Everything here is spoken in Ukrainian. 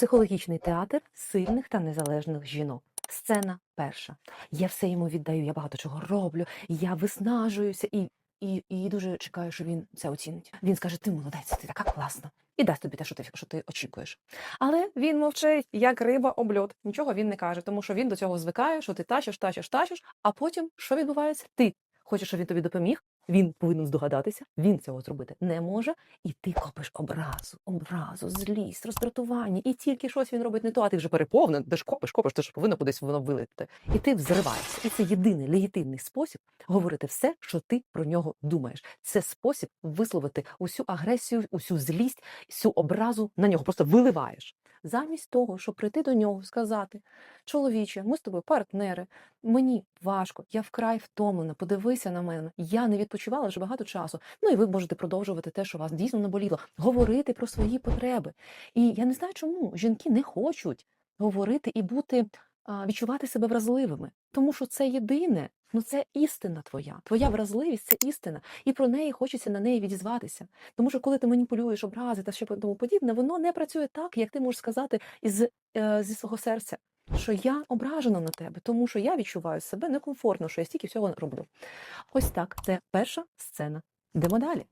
Психологічний театр сильних та незалежних жінок. Сцена перша. Я все йому віддаю, я багато чого роблю, я виснажуюся і, і, і дуже чекаю, що він це оцінить. Він скаже: ти молодець, ти така класна. І дасть тобі те, що ти, що ти очікуєш. Але він мовчить, як риба об льод. Нічого він не каже, тому що він до цього звикає, що ти тащиш, тащиш, тащиш, а потім що відбувається? Ти хочеш, щоб він тобі допоміг. Він повинен здогадатися, він цього зробити не може, і ти копиш образу, образу, злість, роздратування, і тільки щось він робить не то, а ти вже переповнений, ти ж копиш, копиш, ти ж повинна кудись воно вилити. І ти взриваєшся. І це єдиний легітимний спосіб говорити все, що ти про нього думаєш. Це спосіб висловити усю агресію, усю злість, всю образу на нього. Просто виливаєш. Замість того, щоб прийти до нього, сказати: чоловіче, ми з тобою партнери, мені важко, я вкрай втомлена, подивися на мене. Я не відпочивала вже багато часу. Ну і ви можете продовжувати те, що вас дійсно наболіло, говорити про свої потреби. І я не знаю, чому жінки не хочуть говорити і бути, відчувати себе вразливими, тому що це єдине. Ну, це істина твоя. Твоя вразливість це істина, і про неї хочеться на неї відізватися. Тому що коли ти маніпулюєш образи та що тому подібне, воно не працює так, як ти можеш сказати із е, зі свого серця, що я ображена на тебе, тому що я відчуваю себе некомфортно, що я стільки всього роблю. Ось так. Це перша сцена. Йдемо далі.